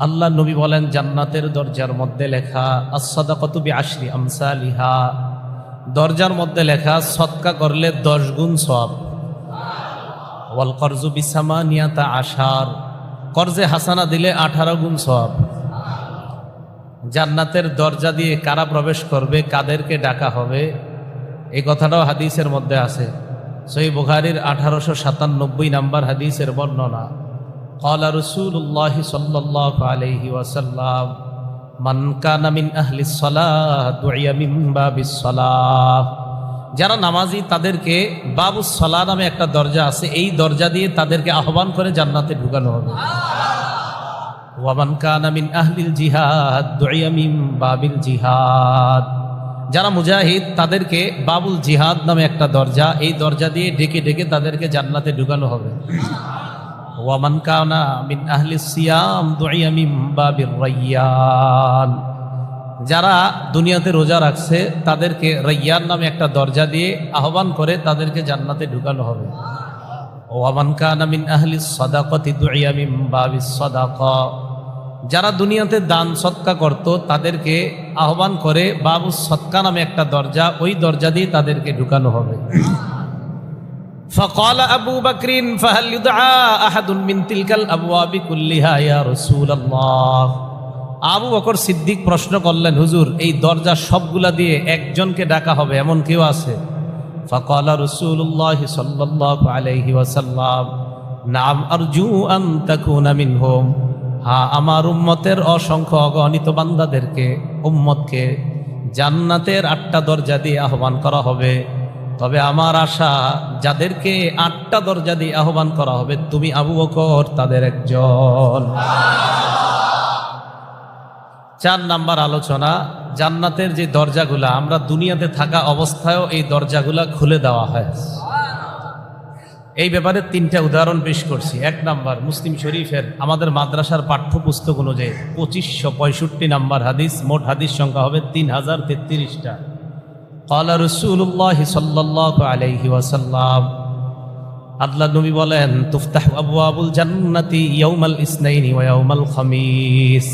আল্লাহ নবী বলেন, জান্নাতের দরজার মধ্যে লেখা আসাদাকতু বিআশরি আমসালিহা। দরজার মধ্যে লেখা সৎকা করলে দশ গুণ সব। ওয়াল করজু বিসামানিয়াতা আশার। কর্জে হাসানা দিলে আঠারো গুণ সব। জান্নাতের দরজা দিয়ে কারা প্রবেশ করবে, কাদেরকে ডাকা হবে? এই কথাটাও হাদিসের মধ্যে আছে। সই বুখারির আঠারোশো সাতানব্বই নাম্বার হাদিসের বর্ণনা। قال رسول الله صلى الله عليه وسلم من كان من أهل الصلاة دعي من باب الصلاة যারা নামাজি তাদেরকে বাবু সলা নামে একটা দরজা আছে এই দরজা দিয়ে তাদেরকে আহ্বান করে জান্নাতে ঢুকানো হবে ওয়ামান কানা মিন আহলিল জিহাদ দুইয়া মিন বাবিল জিহাদ যারা মুজাহিদ তাদেরকে বাবুল জিহাদ নামে একটা দরজা এই দরজা দিয়ে ডেকে ডেকে তাদেরকে জান্নাতে ঢুকানো হবে ওয়ামান কানা মিন আহলি সিয়াম বাবির রাইয়ান যারা দুনিয়াতে রোজা রাখছে, তাদেরকে রাইয়ান নামে একটা দরজা দিয়ে আহ্বান করে তাদেরকে জান্নাতে ঢুকানো হবে। ওয়ামান কানা মিন আহলি সাদাকাতি দুইয়া মিন বাবিস সাদাকা যারা দুনিয়াতে দান সৎকা করত, তাদেরকে আহ্বান করে বাবু সৎকা নামে একটা দরজা, ওই দরজা দিয়ে তাদেরকে ঢুকানো হবে। فقال أبو بكر فهل يدعى أحد من تلك الأبواب كلها يا رسول الله আবু বকর সিদ্দিক প্রশ্ন করলেন হুজুর এই দরজা সবগুলা দিয়ে একজনকে ডাকা হবে এমন কেউ আছে فقال رسول الله صلى الله عليه وسلم নাম আরজু আন তাকুনা মিনহুম হ্যাঁ আমার উম্মতের অসংখ্য অগণিত বান্দাদেরকে উম্মতকে জান্নাতের আটটা দরজা দিয়ে আহ্বান করা হবে তবে আমার আশা, যাদেরকে আটটা দরজা দিয়ে আহ্বান করা হবে, তুমি আবু বকর তাদের একজন। চার নাম্বার আলোচনা, জান্নাতের যে দরজাগুলা, আমরা দুনিয়াতে থাকা অবস্থায়ও এই দরজাগুলা খুলে দেওয়া হয়। এই ব্যাপারে তিনটা উদাহরণ পেশ করছি। এক নাম্বার, মুসলিম শরীফের, আমাদের মাদ্রাসার পাঠ্যপুস্তক অনুযায়ী পঁচিশশো পঁয়ষট্টি নাম্বার হাদিস, মোট হাদিস সংখ্যা হবে তিন হাজার তেত্রিশটা। কলা রসুল্লাহ সাল্লাহ আলহি ওয়াসাল্লাম আল্লাহ নবী বলেন, তুফতাহ আবু আবুল জান্নাতি ইয়ৌমাল ইসনাইনি ওয়াউমাল খমিস।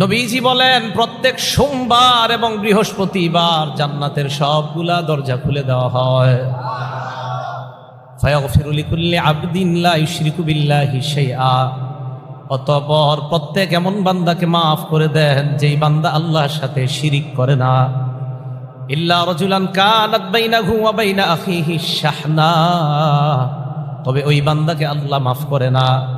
নবীজি বলেন, প্রত্যেক সোমবার এবং বৃহস্পতিবার জান্নাতের সবগুলা দরজা খুলে দেওয়া হয়। অতপর প্রত্যেক এমন বান্দাকে মাফ করে দেন, যেই বান্দা আল্লাহর সাথে শিরিক করে না। ইল্লা রজুলান কানাত বাইনাহু ওয়া বাইনা আখিহি শাহনা। তবে ওই বান্দাকে আল্লাহ মাফ করে না।